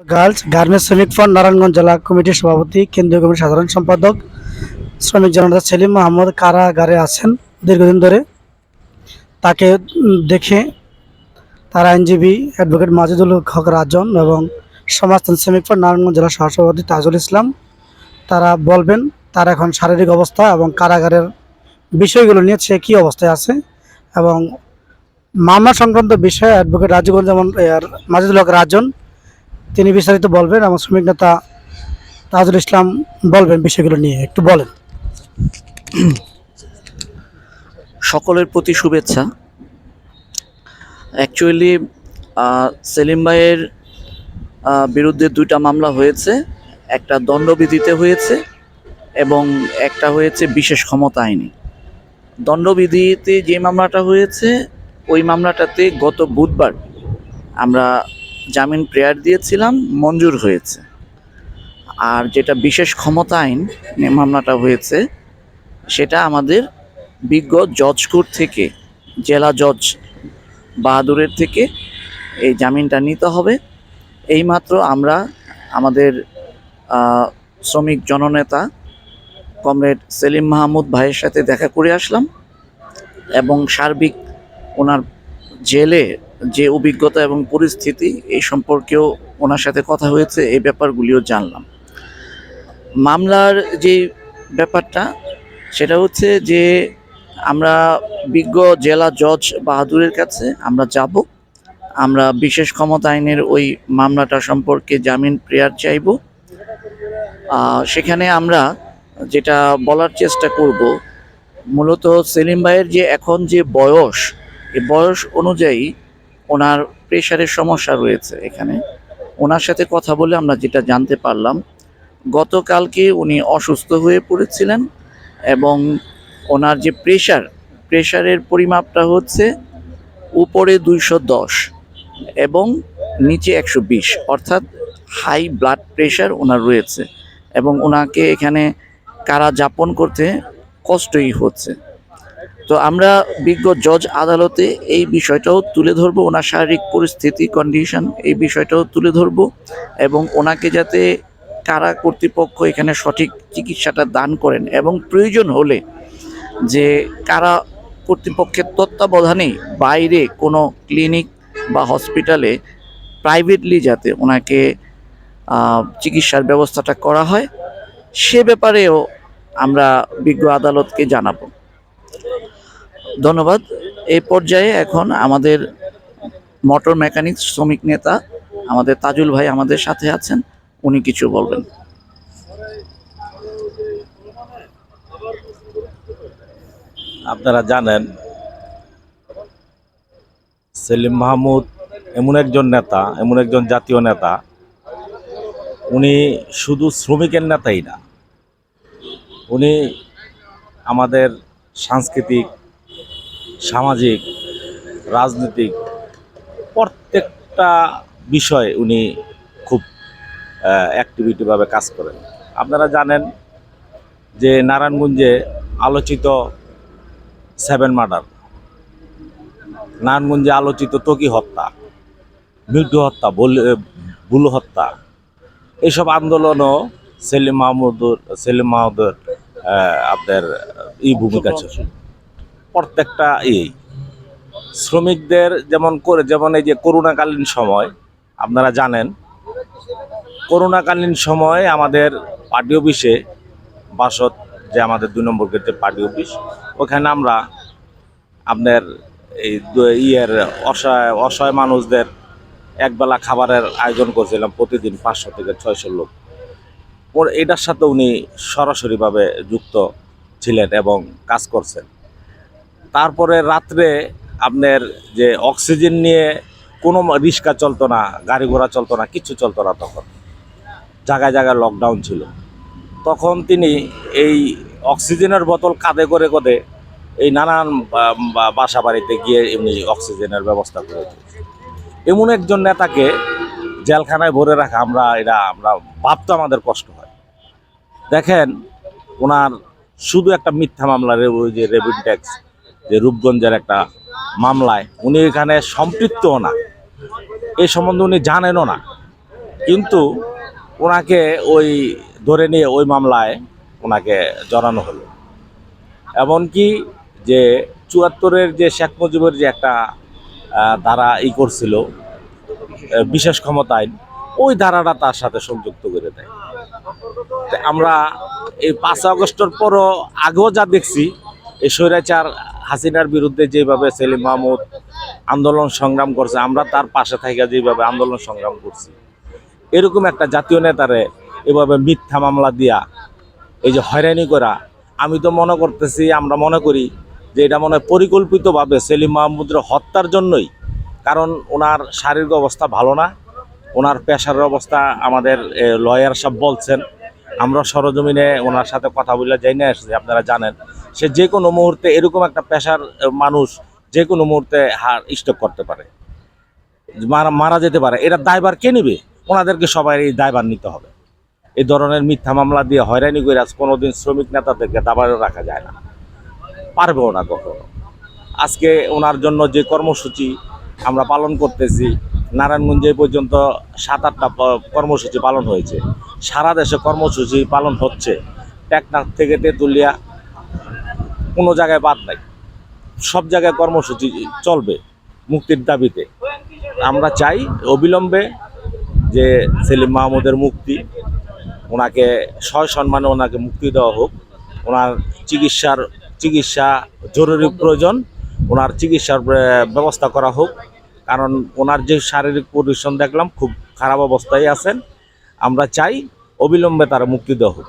Girls, garments শ্রমিক front Narayanganj জেলা কমিটির সভাপতি, কেন্দ্রীয় কমিটির সাধারণ সম্পাদক শ্রমিক জনতা সেলিম মাহমুদ কারাগারে আছেন। দীর্ঘদিন ধরে তাকে দেখে তার আইনজীবী অ্যাডভোকেট মাজেদুল হক রাজন এবং সমাজতান্ত্রিক শ্রমিক ফ্রন্ট নারায়ণগঞ্জ জেলা সহসভাপতি তাজুল ইসলাম, তারা বলবেন, তার এখন শারীরিক অবস্থা এবং কারাগারের বিষয়গুলো নিয়ে সে কী অবস্থায় আছে এবং মামলা সংক্রান্ত বিষয়ে অ্যাডভোকেট রাজীবগঞ্জ যেমন মাজেদুল হক রাজন তিনি বিস্তারিত বলবেন, আমার শ্রমিক নেতা তাজুল ইসলাম বলবেন বিষয়গুলো নিয়ে, একটু বলেন। সকলের প্রতি শুভেচ্ছা। অ্যাকচুয়ালি সেলিম ভাইয়ের বিরুদ্ধে দুইটা মামলা হয়েছে। একটা দণ্ডবিধিতে হয়েছে এবং একটা হয়েছে বিশেষ ক্ষমতা আইনে। দণ্ডবিধিতে যে মামলাটা হয়েছে, ওই মামলাটাতে গত বুধবার আমরা জামিন প্রেয়ার দিয়েছিলাম, মঞ্জুর হয়েছে। আর যেটা বিশেষ ক্ষমতা আইন মামলাটা হয়েছে, সেটা আমাদের বিজ্ঞ জজ থেকে, জেলা জজ বাহাদুরের থেকে এই জামিনটা নিতে হবে। এইমাত্র আমরা আমাদের শ্রমিক জননেতা কমরেড সেলিম মাহমুদ ভাইয়ের সাথে দেখা করে আসলাম এবং সার্বিক ওনার জেলে যে অভিজ্ঞতা এবং পরিস্থিতি এই সম্পর্কেও ওনার সাথে কথা হয়েছে, এই ব্যাপারগুলিও জানলাম। মামলার যে ব্যাপারটা, সেটা হচ্ছে যে আমরা বিজ্ঞ জেলা জজ বাহাদুরের কাছে আমরা যাব। আমরা বিশেষ ক্ষমতা আইনের ওই মামলাটা সম্পর্কে জামিন প্রেয়ার চাইব। সেখানে আমরা যেটা বলার চেষ্টা করব, মূলত সেলিম ভাইয়ের যে এখন যে বয়স এই বয়স অনুযায়ী ওনার প্রেশারের সমস্যা রয়েছে এখানে। ওনার সাথে কথা বলে আমরা যেটা জানতে পারলাম, গতকালকে উনি অসুস্থ হয়ে পড়েছিলেন এবং ওনার যে প্রেশার, প্রেশারের পরিমাপটা হচ্ছে উপরে দুইশো দশ এবং নিচে একশো বিশ, অর্থাৎ হাই ব্লাড প্রেশার ওনার রয়েছে এবং ওনাকে এখানে কারা যাপন করতে কষ্টই হচ্ছে। তো আমরা বিজ্ঞ জজ আদালতে এই বিষয়টাও তুলে ধরবো, ওনার শারীরিক পরিস্থিতি কন্ডিশন এই বিষয়টাও তুলে ধরবো এবং ওনাকে যাতে কারা কর্তৃপক্ষ এখানে সঠিক চিকিৎসাটা দান করেন এবং প্রয়োজন হলে যে কারা কর্তৃপক্ষের তত্ত্বাবধানে বাইরে কোনো ক্লিনিক বা হসপিটালে প্রাইভেটলি যাতে ওনাকে চিকিৎসার ব্যবস্থাটা করা হয়, সে ব্যাপারেও আমরা বিজ্ঞ আদালতকে জানাব। ধন্যবাদ। এই পর্যায়ে এখন আমাদের মোটর মেকানিক শ্রমিক নেতা, আমাদের তাজুল ভাই আমাদের সাথে আছেন, উনি কিছু বলবেন। আপনারা জানেন, সেলিম মাহমুদ এমন একজন নেতা, এমন একজন জাতীয় নেতা, উনি শুধু শ্রমিকের নেতাই না, উনি আমাদের সাংস্কৃতিক সামাজিক, রাজনৈতিক প্রত্যেকটা বিষয়ে উনি খুব অ্যাক্টিভিটিভাবে কাজ করেন। আপনারা জানেন যে নারায়ণগঞ্জে আলোচিত সেভেন মার্ডার। নারায়ণগঞ্জে আলোচিত টকি হত্যা মৃত্যু হত্যা, বুলু হত্যা এইসব আন্দোলনও সেলিম মাহমুদুর সেলিম মাহমুদুর আপনার এই ভূমিকা ছিল। প্রত্যেকটা এই শ্রমিকদের যেমন করে, যেমন এই যে করোনাকালীন সময়, আপনারা জানেন, করোনাকালীন সময় আমাদের পার্টি অফিসে বাসত যে আমাদের দুই নম্বর গেটে পার্টি অফিস, ওখানে আমরা আপনার এই ইয়ের অসহায় অসহায় মানুষদের একবেলা খাবারের আয়োজন করছিলাম প্রতিদিন পাঁচশো থেকে ছয়শো লোক। এটার সাথে উনি সরাসরিভাবে যুক্ত ছিলেন এবং কাজ করছেন। তারপরে রাত্রে আপনার যে অক্সিজেন নিয়ে কোনো রিক্সা চলতো না, গাড়ি ঘোড়া চলতো না কিচ্ছু চলতো না তখন। জায়গায় জায়গায় লকডাউন ছিল। তখন তিনি এই অক্সিজেনের বোতল কাঁধে করে করে এই নানান বাসা বাড়িতে গিয়ে এমনি অক্সিজেনের ব্যবস্থা করে। এমন একজন নেতাকে জেলখানায় ভরে রাখা আমরা, এটা আমরা ভাবতে আমাদের কষ্ট হয়। দেখেন, ওনার শুধু একটা মিথ্যা মামলা ওই যে রেভিন ট্যাক্স। যে রূপগঞ্জের একটা মামলায়, উনি এখানে সম্পৃক্তও না। এ সম্বন্ধে উনি জানেনও না। কিন্তু ওনাকে ওই ধরে নিয়ে ওই মামলায় ওনাকে জড়ানো হলো। এমনকি যে চুয়াত্তরের যে শেখ মুজিবের যে একটা ধারা ই করছিল বিশেষ ক্ষমতা আইন, ওই ধারাটা তার সাথে সংযুক্ত করে দেয়। আমরা এই পাঁচ আগস্টের পরও আগেও যা দেখছি, এই স্বৈরাচার হাসিনার বিরুদ্ধে যেভাবে সেলিম মাহমুদ আন্দোলন সংগ্রাম করছে, আমরা তার পাশে থাকা যেভাবে আন্দোলন সংগ্রাম করছি। এরকম একটা জাতীয় নেতারে এভাবে মিথ্যা মামলা দিয়া, এই যে হয়রানি করা, আমি তো মনে করতেছি, আমরা মনে করি যে এটা মনে হয় পরিকল্পিতভাবে সেলিম মাহমুদের হত্যার জন্যই, কারণ ওনার শারীরিক অবস্থা ভালো না, ওনার পেশার অবস্থা আমাদের লয়ার সব বলছেন, আমরা সরজমিনে ওনার সাথে কথা বলে যাই না এসেছি আপনারা জানেন। সে যে কোনো মুহূর্তে এরকম একটা পেশার মানুষ যে কোনো মুহূর্তে হার, স্টক করতে পারে। মারা মারা যেতে পারে। এটা দায়বার কে নেবে? ওনাদেরকে সবাই এই দায়বার নিতে হবে। এই ধরনের মিথ্যা মামলা দিয়ে হয়রানি করে আজ কোনোদিন শ্রমিক নেতাদেরকে দাবারে রাখা যায় না। পারবেও না কখনো? আজকে ওনার জন্য যে কর্মসূচি আমরা পালন করতেছি, নারায়ণগঞ্জে পর্যন্ত সাত আটটা কর্মসূচি পালন হয়েছে। সারা দেশে কর্মসূচি পালন হচ্ছে। টেকনাফ থেকে তেঁতুলিয়া কোনো জায়গায় বাদ নাই। সব জায়গায় কর্মসূচি চলবে মুক্তির দাবিতে। আমরা চাই অবিলম্বে যে সেলিম মাহমুদের মুক্তি, ওনাকে সয় সম্মানে ওনাকে মুক্তি দেওয়া হোক। ওনার চিকিৎসার, চিকিৎসা জরুরি প্রয়োজন, ওনার চিকিৎসার ব্যবস্থা করা হোক। কারণ ওনার যে শারীরিক পরিশ্রম দেখলাম, খুব খারাপ অবস্থায় আছেন। আমরা চাই অবিলম্বে তারা মুক্তি দেওয়া হোক।